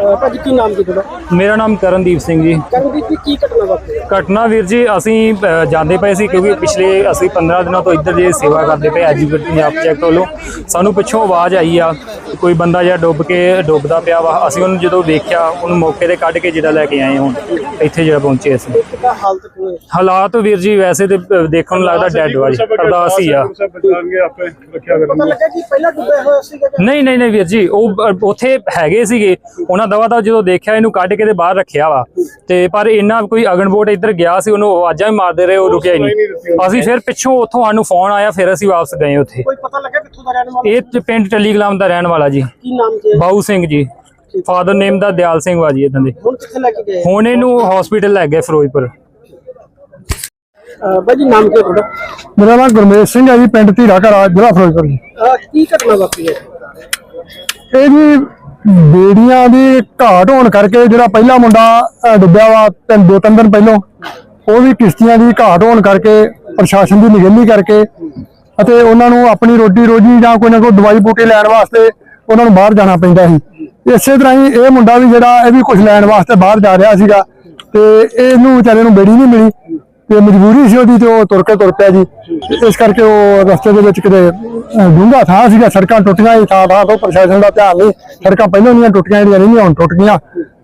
ਭਾਜੀ ਕੀ ਨਾਮ ਕੀ ਤੁਹਾਡਾ? ਮੇਰਾ ਨਾਮ ਕਰਨਦੀਪ ਸਿੰਘ ਜੀ। ਕਰਨਦੀਪ ਜੀ ਕੀ ਘਟਨਾ ਵਾਪਰੀ? ਘਟਨਾ ਵੀਰ ਜੀ ਅਸੀਂ ਅ, ਜਾਂਦੇ ਪਏ ਸੀ ਕਿਉਂਕਿ ਪਿਛਲੇ ਅਸੀਂ 15 ਦਿਨਾਂ ਤੋਂ ਇੱਧਰ ਜੇ ਸੇਵਾ ਕਰਦੇ ਪਏ ਐਜੂਕੇਟ ਪੰਜਾਬ ਪ੍ਰੋਜੈਕਟ ਵੱਲੋਂ। ਸਾਨੂੰ ਪਿੱਛੋਂ ਆਵਾਜ਼ ਆਈ ਆ ਕਿ ਕੋਈ ਬੰਦਾ ਜਿਹੜਾ ਡੁੱਬ ਕੇ ਡੁੱਬਦਾ ਪਿਆ ਵਾ। ਅਸੀਂ ਉਹਨੂੰ ਜਦੋਂ ਵੇਖਿਆ ਉਹਨੂੰ ਮੌਕੇ ਤੇ ਕੱਢ ਕੇ ਜਿਹੜਾ ਲੈ ਕੇ ਆਏ ਹੁਣ ਇੱਥੇ ਜਿਹੜਾ ਪਹੁੰਚੇ ਅਸੀਂ। ਹਾਲਤ ਕਿਵੇਂ ਹੈ? ਹਾਲਾਤ ਵੀਰ ਜੀ ਵੈਸੇ ਤੇ ਅ, ਦੇਖਣ ਨੂੰ ਲੱਗਦਾ ਡੈਡ ਵਾ ਜੀ ਅਰਦਾਸ ਹੀ ਆ। ਪਤਾ ਲੱਗਾ ਕਿ ਪਹਿਲਾਂ ਡੁੱਬਿਆ ਹੋਇਆ ਸੀਗਾ ਜਾਂ ਨਹੀਂ ਨਹੀਂ ਨਹੀਂ ਵੀਰ ਜੀ ਉਹ ਅ, ਉੱਥੇ ਹੈਗੇ ਸੀਗੇ ਉਹਨਾਂ ਦਵਾ ਦਾ ਜਦੋਂ ਦੇਖਿਆ ਇਹਨੂੰ ਕੱਢ ਕੇ ਤੇ ਬਾਹਰ ਰੱਖਿਆ ਵਾ। ਤੇ ਪਰ ਇਹਨਾਂ ਕੋਈ ਅਗਨਬੋਟ ਇੱਧਰ ਗਿਆ ਸੀ ਉਹਨੂੰ ਆਵਾਜ਼ਾਂ ਹੀ ਮਾਰਦੇ ਰਹੇ ਉਹ ਰੁਕਿਆ ਹੀ ਨਹੀਂ। ਅਸੀਂ ਫਿਰ ਪਿੱਛੋਂ ਉੱਥੋਂ ਸਾਨੂੰ ਫੋਨ ਆਇਆ ਫਿਰ ਅਸੀਂ ਵਾਪਸ ਗਏ ਉੱਥੇ। ਕੋਈ ਪਤਾ ਲੱਗਾ ਕਿੱਥੋਂ ਦਾ ਰਹਿਣ ਵਾਲਾ ਇਹ ਪਿੰਡ ਟੱਲੀਗਲਾਮ ਦਾ ਰਹਿਣ ਵਾਲਾ ਜੀ। ਕੀ ਨਾਮ ਹੈ ਬਾਊ ਸਿੰਘ ਜੀ। ਫਾਦਰ ਨੇਮ ਦਾ ਦਿਆਲ ਸਿੰਘ ਵਾ ਜੀ ਇਦਾਂ ਦੇ। ਹੁਣ ਕਿੱਥੇ ਲੈ ਕੇ ਗਏ? ਹੁਣ ਇਹਨੂੰ ਹਸਪੀਟਲ ਲੈ ਗਏ ਫਿਰੋਜ਼ਪੁਰ। ਭਾਜੀ ਨਾਮ ਕੀ ਤੁਹਾਡਾ? ਮੇਰਾ ਨਾਮ ਗੁਰਮੇਸ਼ ਸਿੰਘ ਹੈ ਜੀ ਪਿੰਡ ਧੀਰਾ ਘਰਾ ਜ਼ਿਲ੍ਹਾ ਫਿਰੋਜ਼ਪੁਰ ਜੀ। ਕੀ ਘਟਨਾ ਵਾਪਰੀ ਹੈ? ਇਹ ਜੀ ਬੇੜੀਆਂ ਦੀ ਘਾਟ ਹੋਣ ਕਰਕੇ ਜਿਹੜਾ ਪਹਿਲਾ ਮੁੰਡਾ ਡੁੱਬਿਆ ਵਾ ਤਿੰਨ ਦੋ ਤਿੰਨ ਦਿਨ ਪਹਿਲਾਂ, ਉਹ ਵੀ ਕਿਸ਼ਤੀਆਂ ਦੀ ਘਾਟ ਹੋਣ ਕਰਕੇ, ਪ੍ਰਸ਼ਾਸਨ ਦੀ ਨਿਗਰਾਨੀ ਕਰਕੇ ਅਤੇ ਉਹਨਾਂ ਨੂੰ ਆਪਣੀ ਰੋਟੀ ਰੋਜੀ ਜਾਂ ਕੋਈ ਨਾ ਕੋਈ ਦਵਾਈ ਬੂਟੀ ਲੈਣ ਵਾਸਤੇ ਉਹਨਾਂ ਨੂੰ ਬਾਹਰ ਜਾਣਾ ਪੈਂਦਾ ਸੀ। ਇਸੇ ਤਰ੍ਹਾਂ ਹੀ ਇਹ ਮੁੰਡਾ ਵੀ ਜਿਹੜਾ, ਇਹ ਵੀ ਕੁਝ ਲੈਣ ਵਾਸਤੇ ਬਾਹਰ ਜਾ ਰਿਹਾ ਸੀਗਾ ਤੇ ਇਹਨੂੰ ਵਿਚਾਰੇ ਨੂੰ ਬੇੜੀ ਨਹੀਂ ਮਿਲੀ। ਤੇ ਮਜਬੂਰੀ ਸੀ ਉਹਦੀ ਤੇ ਉਹ ਤੁਰ ਕੇ ਤੁਰ ਪਿਆ ਜੀ। ਇਸ ਕਰਕੇ ਉਹ ਰਸਤੇ ਦੇ ਵਿੱਚ ਕਿਤੇ ਡੂੰਘਾ ਥਾਂ ਸੀਗਾ ਸੜਕਾਂ ਟੁੱਟੀਆਂ ਹੀ ਥਾਂ ਥਾਂ ਤੋਂ ਪ੍ਰਸ਼ਾਸਨ ਦਾ ਧਿਆਨ ਨਹੀਂ। ਸੜਕਾਂ ਪਹਿਲਾਂ ਨਹੀਂ ਟੁੱਟੀਆਂ ਜਿਹੜੀਆਂ ਨਹੀਂ ਹੁਣ ਟੁੱਟ ਗਈਆਂ।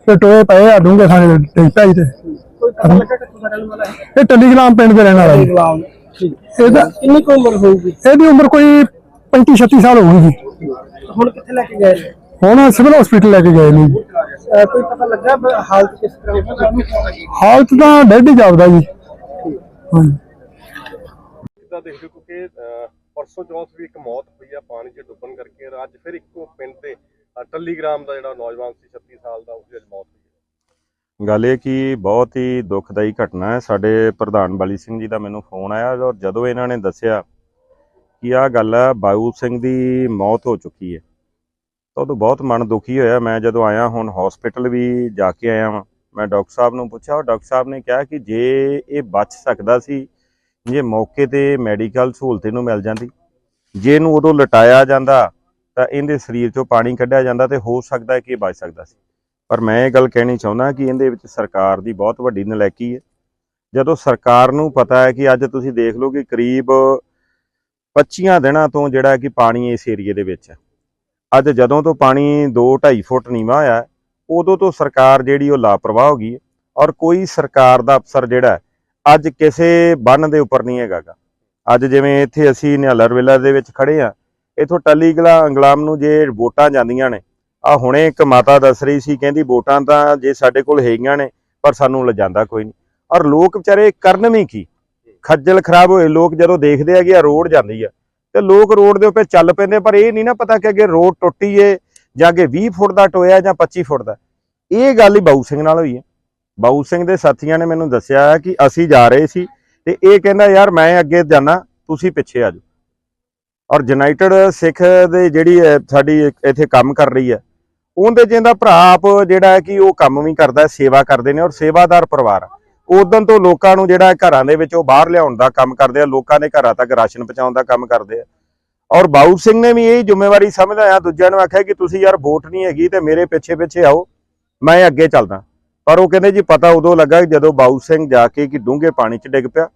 ਤੇ ਟੋਏ ਪਏ ਆ ਡੂੰਘੇ ਥਾਂ ਦੇ ਡਿੱਗ ਪਿਆ ਜੀ ਤੇ। ਇਹ ਟੱਲੀਗ੍ਰਾਮ ਪਿੰਡ ਦੇ ਰਹਿਣ ਵਾਲਾ ਜੀ। ਇਹਦਾ ਕਿੰਨੀ ਕੁ ਉਮਰ ਹੋਊਗੀ? ਇਹਦੀ ਉਮਰ ਕੋਈ 35 36 ਸਾਲ ਹੋ ਗਈ ਜੀ। ਹੁਣ ਕਿੱਥੇ ਲੈ ਕੇ ਗਏ? ਹੁਣ ਸਿਵਲ ਹਸਪੀਟਲ ਲੈ ਕੇ ਗਏ ਨੇ ਕੋਈ ਪਤਾ ਲੱਗਾ ਹਾਲਤ ਕਿਸ ਤਰ੍ਹਾਂ? ਹਾਲਤ ਤਾਂ ਡੈਡ ਹੀ ਜਾਪਦਾ ਜੀ। ਹਾਂਜੀ ਕਿੱਦਾਂ ਦੇਖਦੇ ਹੋ ਕਿ ਅਹ, ਪਰਸੋਂ ਚੌਥ ਵੀ ਇੱਕ ਮੌਤ ਹੋਈ ਆ ਪਾਣੀ 'ਚ ਡੁੱਬਣ ਕਰਕੇ ਔਰ ਅੱਜ ਫਿਰ ਇੱਕੋ ਪਿੰਡ ਤੇ ਅਹ, ਟੱਲੀਗ੍ਰਾਮ ਦਾ ਜਿਹੜਾ ਨੌਜਵਾਨ ਸੀ 36 ਸਾਲ ਦਾ ਉਹਦੀ ਅੱਜ ਮੌਤ ਹੋਈ ਹੈ ਗੱਲ ਇਹ ਕਿ ਬਹੁਤ ਹੀ ਦੁਖਦਾਈ ਘਟਨਾ ਹੈ। ਸਾਡੇ ਪ੍ਰਧਾਨ ਬਲੀ ਸਿੰਘ ਜੀ ਦਾ ਮੈਨੂੰ ਫੋਨ ਆਇਆ ਔਰ ਜਦੋਂ ਇਹਨਾਂ ਨੇ ਦੱਸਿਆ ਕਿ ਆਹ ਗੱਲ ਹੈ ਬਾਊ ਸਿੰਘ ਦੀ ਮੌਤ ਹੋ ਚੁੱਕੀ ਹੈ ਤਾਂ ਉਦੋਂ ਬਹੁਤ ਮਨ ਦੁਖੀ ਹੋਇਆ। ਮੈਂ ਜਦੋਂ ਆਇਆ ਹੁਣ ਹਸਪੀਟਲ ਵੀ ਜਾ ਕੇ ਆਇਆ ਵਾਂ। ਮੈਂ ਡਾਕਟਰ ਸਾਹਿਬ ਨੂੰ ਪੁੱਛਿਆ ਔਰ ਡਾਕਟਰ ਸਾਹਿਬ ਨੇ ਕਿਹਾ ਕਿ ਜੇ ਇਹ ਬਚ ਸਕਦਾ ਸੀ, ਜੇ ਮੌਕੇ ਤੇ ਮੈਡੀਕਲ ਸਹੂਲਤ ਇਹਨੂੰ ਮਿਲ ਜਾਂਦੀ, ਜੇ ਇਹਨੂੰ ਉਦੋਂ ਲਟਾਇਆ ਜਾਂਦਾ, ਤਾਂ ਇਹਦੇ ਸਰੀਰ ਚੋਂ ਪਾਣੀ ਕੱਢਿਆ ਜਾਂਦਾ ਤੇ ਹੋ ਸਕਦਾ ਕਿ ਇਹ ਬਚ ਸਕਦਾ ਸੀ। ਪਰ ਮੈਂ ਇਹ ਗੱਲ ਕਹਿਣੀ ਚਾਹੁੰਦਾ ਕਿ ਇਹਦੇ ਵਿੱਚ ਸਰਕਾਰ ਦੀ ਬਹੁਤ ਵੱਡੀ ਨਲਾਇਕੀ ਹੈ। ਜਦੋਂ ਸਰਕਾਰ ਨੂੰ ਪਤਾ ਹੈ ਕਿ ਅੱਜ ਤੁਸੀਂ ਦੇਖ ਲਓ ਕਿ ਕਰੀਬ 25 ਦਿਨਾਂ ਤੋਂ ਜਿਹੜਾ ਕਿ ਪਾਣੀ ਇਸ ਏਰੀਏ ਦੇ ਵਿੱਚ ਹੈ। ਅੱਜ ਜਦੋਂ ਤੋਂ ਪਾਣੀ 2.5 ਫੁੱਟ ਨੀਵਾਂ ਹੋਇਆ ਉਦੋਂ ਤੋਂ ਸਰਕਾਰ ਜਿਹੜੀ ਉਹ ਲਾਪਰਵਾਹ ਹੋ ਗਈ ਹੈ ਔਰ ਕੋਈ ਸਰਕਾਰ ਦਾ ਅਫਸਰ ਜਿਹੜਾ ਅੱਜ ਕਿਸੇ ਬੰਨ ਦੇ ਉੱਪਰ ਨਹੀਂ ਹੈਗਾਗਾ ਅੱਜ ਜਿਵੇਂ ਇੱਥੇ ਅਸੀਂ ਨਿਹਾਲਰ ਵਿਲਾ ਦੇ ਵਿੱਚ ਖੜੇ ਆ ਇਥੋਂ ਟੱਲੀਗਲਾ ਅੰਗਲਾਮ ਨੂੰ ਜੇ ਵੋਟਾਂ ਜਾਂਦੀਆਂ ਨੇ ਆ ਹੁਣੇ ਇੱਕ ਮਾਤਾ ਦੱਸ ਰਹੀ ਸੀ, ਕਹਿੰਦੀ ਵੋਟਾਂ ਤਾਂ ਜੇ ਸਾਡੇ ਕੋਲ ਹੈਗੀਆਂ ਨੇ, ਪਰ ਸਾਨੂੰ ਲਿਜਾਂਦਾ ਕੋਈ ਨਹੀਂ। ਔਰ ਲੋਕ ਵਿਚਾਰੇ ਕਰਨ ਵੀ ਕੀ? ਖੱਜਲ ਖਰਾਬ ਹੋਏ, ਲੋਕ ਜਦੋਂ ਦੇਖਦੇ ਆ ਕਿ ਆ, ਰੋਡ ਜਾਂਦੀ ਆ। ਤੇ ਲੋਕ ਰੋਡ ਦੇ ਉੱਪਰ ਚੱਲ ਪੈਂਦੇ ਪਰ ਇਹ ਨਹੀਂ ਨਾ ਪਤਾ ਕਿ ਅੱਗੇ ਰੋਡ ਟੁੱਟੀ ਏ ਜਾਂ ਅੱਗੇ 20 ਫੁੱਟ ਦਾ ਟੋਇਆ ਜਾਂ 25 ਫੁੱਟ ਦਾ। ਇਹ ਗੱਲ ਹੀ ਬਾਊ ਸਿੰਘ ਨਾਲ ਹੋਈ ਹੈ। ਬਾਊ ਸਿੰਘ ਦੇ ਸਾਥੀਆਂ ਨੇ ਮੈਨੂੰ ਦੱਸਿਆ ਕਿ ਅਸੀਂ ਜਾ ਰਹੇ ਸੀ ਤੇ ਇਹ ਕਹਿੰਦਾ, ਯਾਰ ਮੈਂ ਅੱਗੇ ਜਾਣਾ ਤੁਸੀਂ ਪਿੱਛੇ ਆ ਜਾਓ। ਔਰ ਯੂਨਾਈਟਿਡ ਸਿੱਖ ਦੇ ਜਿਹੜੀ ਸਾਡੀ ਇੱਥੇ ਕੰਮ ਕਰ ਰਹੀ ਹੈ, ਉਹਦੇ ਜਿਹਦਾ ਭਰਾ ਆਪ ਜਿਹੜਾ ਹੈ ਕਿ ਉਹ ਕੰਮ ਵੀ ਕਰਦਾ ਸੇਵਾ ਕਰਦੇ ਨੇ ਔਰ ਸੇਵਾਦਾਰ ਪਰਿਵਾਰ ਆ। ਉਦੋਂ ਤੋਂ ਲੋਕਾਂ ਨੂੰ ਜਿਹੜਾ ਘਰਾਂ ਦੇ ਵਿੱਚ ਉਹ ਬਾਹਰ ਲਿਆਉਣ ਦਾ ਕੰਮ ਕਰਦੇ ਆ, ਲੋਕਾਂ ਦੇ ਘਰਾਂ ਤੱਕ ਰਾਸ਼ਨ ਪਹੁੰਚਾਉਣ ਦਾ ਕੰਮ ਕਰਦੇ ਆ। ਔਰ ਬਾਊ ਸਿੰਘ ਨੇ ਵੀ ਇਹ ਜ਼ਿੰਮੇਵਾਰੀ ਸਮਝਦਾ ਆ ਦੂਜਿਆਂ ਨੂੰ ਆਖਿਆ ਕਿ ਤੁਸੀਂ ਯਾਰ ਵੋਟ ਨਹੀਂ ਹੈਗੀ ਤੇ ਮੇਰੇ ਪਿੱਛੇ ਪਿੱਛੇ ਆਓ, ਮੈਂ ਅੱਗੇ ਚੱਲਦਾ। ਪਰ ਉਹ ਕਹਿੰਦੇ ਜੀ ਪਤਾ ਉਦੋਂ ਲੱਗਾ ਜਦੋਂ ਬਾਊ ਸਿੰਘ ਜਾ ਕੇ ਕਿ ਡੂੰਘੇ ਪਾਣੀ 'ਚ ਡਿੱਗ ਪਿਆ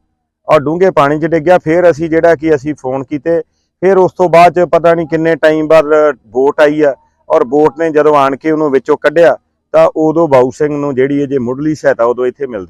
ਔਰ ਡੂੰਘੇ ਪਾਣੀ 'ਚ ਡਿੱਗਿਆ ਫਿਰ ਅਸੀਂ ਜਿਹੜਾ ਕਿ ਅਸੀਂ ਫੋਨ ਕੀਤੇ, ਫਿਰ ਉਸ ਤੋਂ ਬਾਅਦ 'ਚ ਪਤਾ ਨਹੀਂ ਕਿੰਨੇ ਟਾਈਮ ਬਾਅਦ ਵੋਟ ਆਈ ਆ ਔਰ ਵੋਟ ਨੇ ਜਦੋਂ ਆਣ ਕੇ ਉਹਨੂੰ ਵਿੱਚੋਂ ਕੱਢਿਆ ਤਾਂ ਉਦੋਂ ਬਾਊ ਸਿੰਘ ਨੂੰ ਜਿਹੜੀ ਇਹ ਜੇ ਮੁੱਢਲੀ ਸਹਾਇਤਾ ਉਦੋਂ ਇੱਥੇ ਮਿਲਦੀ।